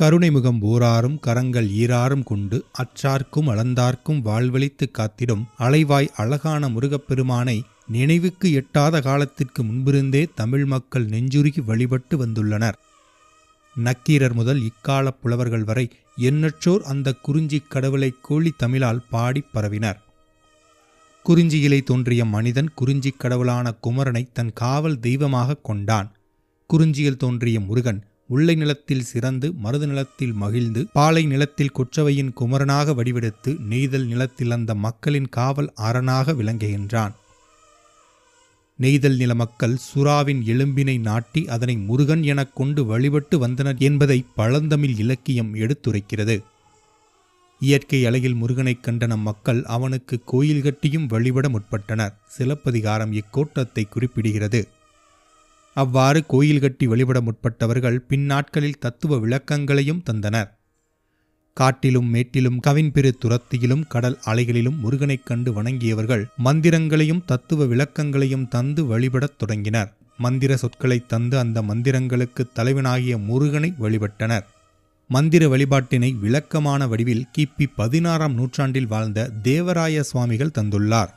கருணைமுகம் ஊராரும் கரங்கள் ஈராரும் கொண்டு அச்சார்க்கும் அளந்தார்க்கும் வாழ்வழித்து காத்திடும் அலைவாய் அழகான முருகப்பெருமானை நினைவுக்கு எட்டாத காலத்திற்கு முன்பிருந்தே தமிழ் மக்கள் நெஞ்சுருகி வழிபட்டு வந்துள்ளனர். நக்கீரர் முதல் இக்காலப் புலவர்கள் வரை எண்ணற்றோர் அந்த குறிஞ்சிக் கடவுளை கோழி தமிழால் பாடிப் பரவினர். குறிஞ்சியிலே தோன்றிய மனிதன் குறிஞ்சிக் கடவுளான குமரனை தன் காவல் தெய்வமாகக் கொண்டான். குறிஞ்சியில் தோன்றிய முருகன் உள்ளை நிலத்தில் சிறந்து மருது நிலத்தில் மகிழ்ந்து பாலை நிலத்தில் குற்றவையின் குமரனாக வடிவெடுத்து நெய்தல் நிலத்தில் அந்த மக்களின் காவல் அரணாக விளங்குகின்றான் நெய்தல் நில மக்கள் சுறாவின் எலும்பினை நாட்டி அதனை முருகன் எனக் கொண்டு வழிபட்டு வந்தனர் என்பதை பழந்தமிழ் இலக்கியம் எடுத்துரைக்கிறது. இயற்கை அழகில் முருகனைக் கண்ட நம் மக்கள் அவனுக்கு கோயில் கட்டியும் வழிபட முற்பட்டனர். சிலப்பதிகாரம் இக்கோட்டத்தை குறிப்பிடுகிறது. அவ்வாறு கோயில் கட்டி வழிபட முற்பட்டவர்கள் பின்னாட்களில் தத்துவ விளக்கங்களையும் தந்தனர். காட்டிலும் மேட்டிலும் கவின்பெரு துரத்தியிலும் கடல் அலைகளிலும் முருகனைக் கண்டு வணங்கியவர்கள் மந்திரங்களையும் தத்துவ விளக்கங்களையும் தந்து வழிபடத் தொடங்கினர். மந்திர சொற்களைத் தந்து அந்த மந்திரங்களுக்கு தலைவனாகிய முருகனை வழிபட்டனர். மந்திர வழிபாட்டினை விளக்கமான வடிவில் கிபி பதினாறாம் நூற்றாண்டில் வாழ்ந்த தேவராய சுவாமிகள் தந்துள்ளார்.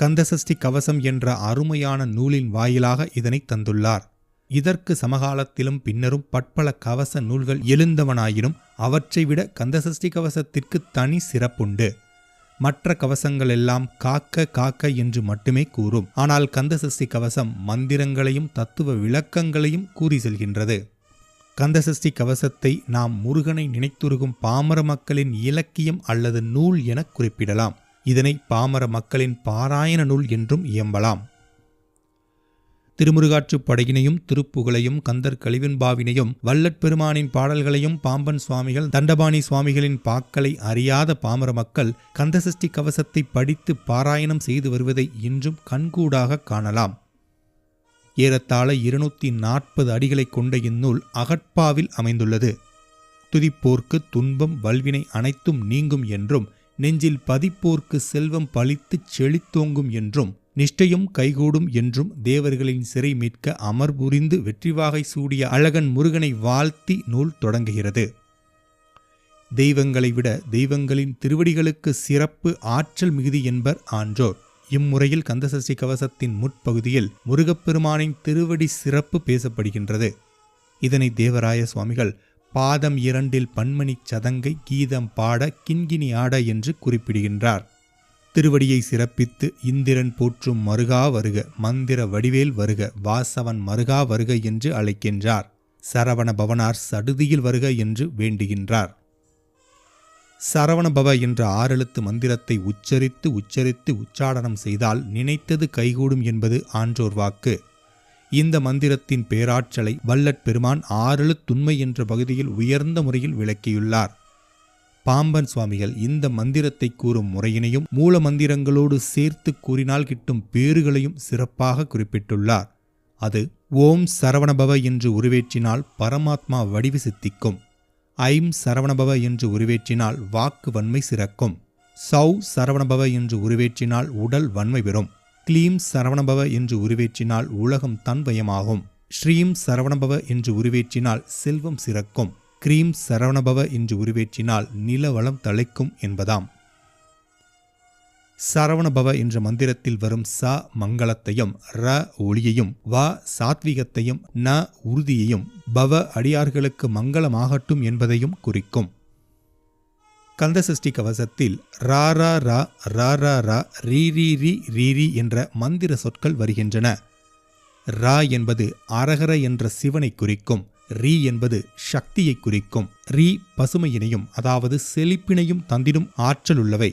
கந்தசஷ்டி கவசம் என்ற அருமையான நூலின் வாயிலாக இதனை தந்துள்ளார். இதற்கு சமகாலத்திலும் பின்னரும் பற்பல கவச நூல்கள் எழுந்தவனாயினும் அவற்றை விட கந்தசஷ்டி கவசத்திற்கு தனி சிறப்புண்டு. மற்ற கவசங்கள் எல்லாம் காக்க காக்க என்று மட்டுமே கூறும். ஆனால் கந்தசஷ்டி கவசம் மந்திரங்களையும் தத்துவ விளக்கங்களையும் கூறி செல்கின்றது. கந்தசஷ்டி கவசத்தை நாம் முருகனை நினைத்துருகும் பாமர மக்களின் இலக்கியம் அல்லது நூல் என குறிப்பிடலாம். இதனை பாமர மக்களின் பாராயண நூல் என்றும் இயம்பலாம். திருமுருகாற்றுப் படையினையும் திருப்புகளையும் கந்தர் கழிவெண்பாவினையும் வல்லற்பெருமானின் பாடல்களையும் பாம்பன் சுவாமிகள் தண்டபாணி சுவாமிகளின் பாக்களை அறியாத பாமர மக்கள் கந்தசஷ்டி கவசத்தை படித்து பாராயணம் செய்து வருவதை இன்றும் கண்கூடாக காணலாம். ஏறத்தாழ இருநூத்தி நாற்பது அடிகளை கொண்ட இந்நூல் அகட்பாவில் அமைந்துள்ளது. துதிப்போர்க்கு துன்பம் வல்வினை அனைத்தும் நீங்கும் என்றும் நெஞ்சில் பதிப்போர்க்கு செல்வம் பழித்துச் செழித்தோங்கும் என்றும் நிஷ்டையும் கைகூடும் என்றும் தேவர்களின் சிறை மீட்க அமர் புரிந்து வெற்றிவாகை சூடிய அழகன் முருகனை வாழ்த்தி நூல் தொடங்குகிறது. தெய்வங்களை விட தெய்வங்களின் திருவடிகளுக்கு சிறப்பு ஆற்றல் மிகுதி என்பர் ஆன்றோர். இம்முறையில் கந்தசஷ்டி கவசத்தின் முற்பகுதியில் முருகப்பெருமானின் திருவடி சிறப்பு பேசப்படுகின்றது. இதனை தேவராய சுவாமிகள் பாதம் இரண்டில் பன்மணி சதங்கை கீதம் பாட கிண்கிணி ஆட என்று குறிப்பிடுகின்றார். திருவடியை சிறப்பித்து இந்திரன் போற்றும் மருகா வருக மந்திர வடிவேல் வருக வாசவன் மருகா வருக என்று அழைக்கின்றார். சரவண பவனார் சடுதியில் வருக என்று வேண்டுகின்றார். சரவணபவ என்ற ஆறெழுத்து மந்திரத்தை உச்சரித்து உச்சரித்து உச்சாடனம் செய்தால் நினைத்தது கைகூடும் என்பது ஆன்றோர் வாக்கு. இந்த மந்திரத்தின் பேராற்றலை வல்லற் பெருமான் ஆறெழுத்துண்மை என்ற பகுதியில் உயர்ந்த முறையில் விளக்கியுள்ளார். பாம்பன் சுவாமிகள் இந்த மந்திரத்தை கூறும் முறையினையும் மூல மந்திரங்களோடு சேர்த்து கூறினால் கிட்டும் பேறுகளையும் சிறப்பாக குறிப்பிட்டுள்ளார். அது ஓம் சரவணபவ என்று உருவேற்றினால் பரமாத்மா வடிவு சித்திக்கும் ஐம் சரவணபவ என்று உருவேற்றினால் வாக்கு வன்மை சிறக்கும். சௌ சரவணபவ என்று உருவேற்றினால் உடல் வன்மை பெறும். க்ளீம் சரவணபவ என்று உருவேற்றினால் உலகம் தன்வயமாகும் ஸ்ரீம் சரவணபவ என்று உருவேற்றினால் செல்வம் சிறக்கும். கிரீம் சரவணபவ என்று உருவேற்றினால் நிலவளம் தழைக்கும் என்பதாம். சரவணபவ என்ற மந்திரத்தில் வரும் ச மங்களத்தையும் ர ஒளியையும் வ சாத்விகத்தையும் ந உறுதியையும் பவ அடியார்களுக்கு மங்களமாகட்டும் என்பதையும் குறிக்கும். கந்தசஷ்டி கவசத்தில் ரா ரா ரா ரா ரா ரா ரீ ரீ ரீ ரீ ரீ என்ற மந்திர சொற்கள் வருகின்றன. ரா என்பது அரகர என்ற சிவனை குறிக்கும் ரீ என்பது சக்தியை குறிக்கும் ரீ பசுமையினையும் அதாவது செழிப்பினையும் தந்திடும் ஆற்றல் உள்ளவை.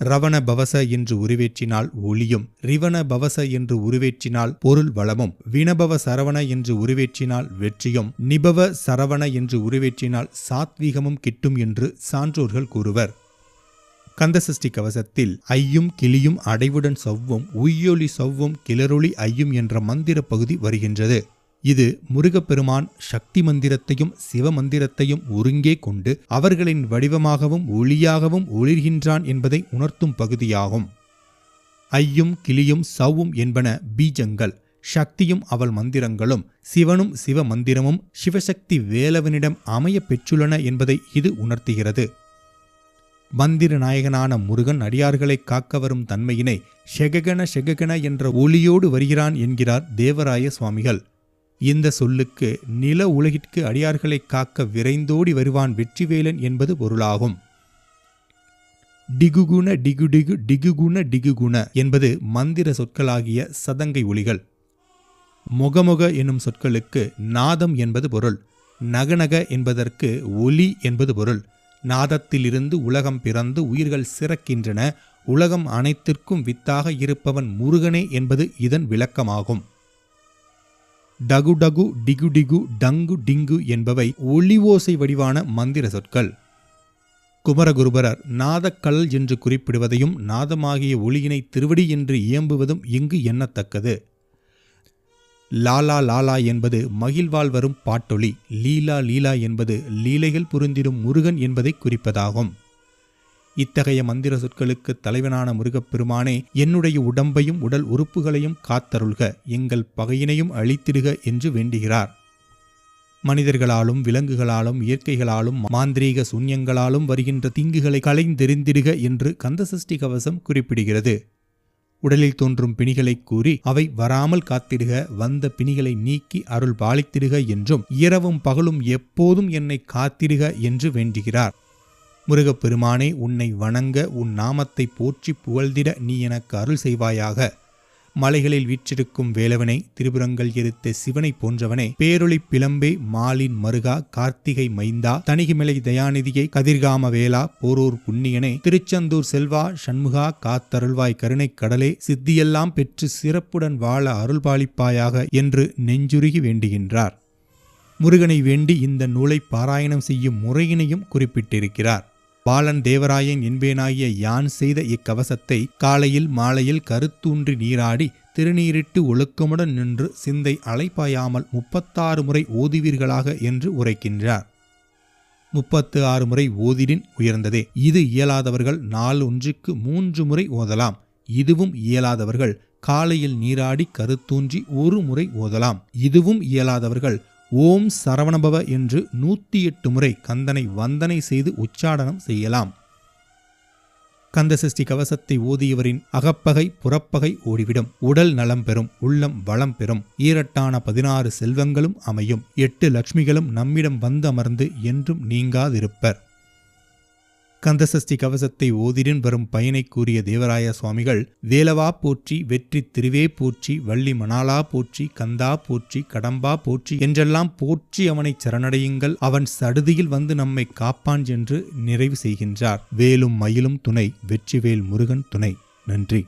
ரவண பவச என்று உருவேற்றினால் ஒளியும் ரிவண பவச என்று உருவேற்றினால் பொருள் வளமும் வினபவ சரவண என்று உருவேற்றினால் வெற்றியும் நிபவ சரவண என்று உருவேற்றினால் சாத்வீகமும் கிட்டும் என்று சான்றோர்கள் கூறுவர். கந்தசஷ்டி கவசத்தில் ஐயும் கிளியும் அடைவுடன் சவ்வும் உய்யொலி சவ்வும் கிளரொளி ஐயும் என்ற மந்திர பகுதி வருகின்றது. இது முருகப்பெருமான் சக்தி மந்திரத்தையும் சிவ மந்திரத்தையும் ஒருங்கே கொண்டு அவர்களின் வடிவமாகவும் ஒளியாகவும் ஒளிர்கின்றான் என்பதை உணர்த்தும் பகுதியாகும். ஐயும் கிளியும் சவ்வும் என்பன பீஜங்கள். சக்தியும் அவள் மந்திரங்களும். சிவனும் சிவ மந்திரமும் சிவசக்தி வேலவனிடம் அமையப் பெற்றுள்ளன என்பதை இது உணர்த்துகிறது. மந்திர நாயகனான முருகன் அடியார்களை காக்க வரும் தன்மையினை ஷெககன ஷெககன என்ற ஒளியோடு வருகிறான் என்கிறார் தேவராய சுவாமிகள். இந்த சொல்லுக்கு நில உலகிற்கு அடியார்களை காக்க விரைந்தோடி வருவான் வெற்றிவேலன் என்பது பொருளாகும். டிகுகுண டிகுடிகு டிகுகுண டிகுகுண என்பது மந்திர சொற்களாகிய சதங்கை ஒளிகள் முகமுக என்னும் சொற்களுக்கு நாதம் என்பது பொருள் நகநக என்பதற்கு ஒலி என்பது பொருள். நாதத்திலிருந்து உலகம் பிறந்து உயிர்கள் சிறக்கின்றன உலகம் அனைத்திற்கும் வித்தாக இருப்பவன் முருகனே என்பது இதன் விளக்கமாகும். டகு டகு டிகு டிகு டங்கு டிங்கு என்பவை ஒளி ஓசை வடிவான மந்திர சொற்கள். குமரகுருபரர் நாதக்கல் என்று குறிப்பிடுவதையும் நாதமாகிய ஒளியினை திருவடி என்று இயம்புவதும் இங்கு எண்ணத்தக்கது. லாலா லாலா என்பது மகிழ்வால் வரும் பாட்டொளி லீலா லீலா என்பது லீலைகள் புரிந்திடும் முருகன் என்பதை குறிப்பதாகும். இத்தகைய மந்திர சொற்களுக்கு தலைவனான முருகப்பெருமானே என்னுடைய உடம்பையும் உடல் உறுப்புகளையும் காத்தருள்க எங்கள் பகையினையும் அழித்திடுக என்று வேண்டுகிறார். மனிதர்களாலும் விலங்குகளாலும் இயற்கைகளாலும் மாந்திரீக சூன்யங்களாலும் வருகின்ற தீங்குகளை களைந்தெறிந்திடுக என்று கந்தசஷ்டி கவசம் குறிப்பிடுகிறது. உடலில் தோன்றும் பிணிகளை கூறி அவை வராமல் காத்திடுக வந்த பிணிகளை நீக்கி அருள் பாலித்திடுக என்றும் இரவும் பகலும் எப்போதும் என்னை காத்திடுக என்று வேண்டுகிறார். முருகப்பெருமானே உன்னை வணங்க உன் நாமத்தை போற்றி புகழ்ந்திட நீ எனக்கு அருள் செய்வாயாக. மலைகளில் வீற்றிருக்கும் வேலவனை திரிபுரங்கள் எரித்த சிவனை போன்றவனே பேரொளி பிளம்பே மாலின் மருகா கார்த்திகை மைந்தா தணிகிமலை தயாநிதியை கதிர்காம வேளா போரூர் புண்ணியனே திருச்செந்தூர் செல்வா சண்முகா காத்தருள்வாய் கருணை கடலே சித்தியெல்லாம் பெற்று சிறப்புடன் வாழ அருள்பாலிப்பாயாக என்று நெஞ்சுருகி வேண்டுகின்றார். முருகனை வேண்டி இந்த நூலை பாராயணம் செய்யும் முறையினையும் குறிப்பிட்டிருக்கிறார். பாலன் தேவராயன் என்பேனாகிய யான் செய்த இக்கவசத்தை காலையில் மாலையில் கருத்தூன்றி நீராடி திருநீரிட்டு ஒழுக்கமுடன் நின்று சிந்தை அலைப்பாயாமல் முப்பத்தாறு முறை ஓதுவீர்களாக என்று உரைக்கின்றார். முப்பத்து ஆறு முறை ஓதிடின் உயர்ந்ததே. இது இயலாதவர்கள் நாள் ஒன்றுக்கு மூன்று முறை ஓதலாம். இதுவும் இயலாதவர்கள் காலையில் நீராடி கருத்தூன்றி ஒரு முறை ஓதலாம். இதுவும் இயலாதவர்கள் ஓம் சரவணபவ என்று நூற்றி எட்டு முறை கந்தனை வந்தனை செய்து உச்சாடனம் செய்யலாம். கந்தசஷ்டி கவசத்தை ஓதியவரின் அகப்பகை புறப்பகை ஓடிவிடும். உடல் நலம் பெறும் உள்ளம் வளம் பெறும். ஈரட்டான பதினாறு செல்வங்களும் அமையும். எட்டு லட்சுமிகளும் நம்மிடம் வந்து அமர்ந்து என்றும் நீங்காதிருப்பர். கந்தசஷ்டி கவசத்தை ஓதிரின் வரும் பயனை கூறிய தேவராய சுவாமிகள் வேலவா போற்றி வெற்றி திருவே போற்றி வள்ளி மணாலா போற்றி கந்தா போற்றி கடம்பா போற்றி என்றெல்லாம் போற்றி அவனை சரணடையுங்கள். அவன் சடுதியில் வந்து நம்மை காப்பான் என்று நிறைவு செய்கின்றார். வேலும் மயிலும் துணை வெற்றிவேல் முருகன் துணை. நன்றி.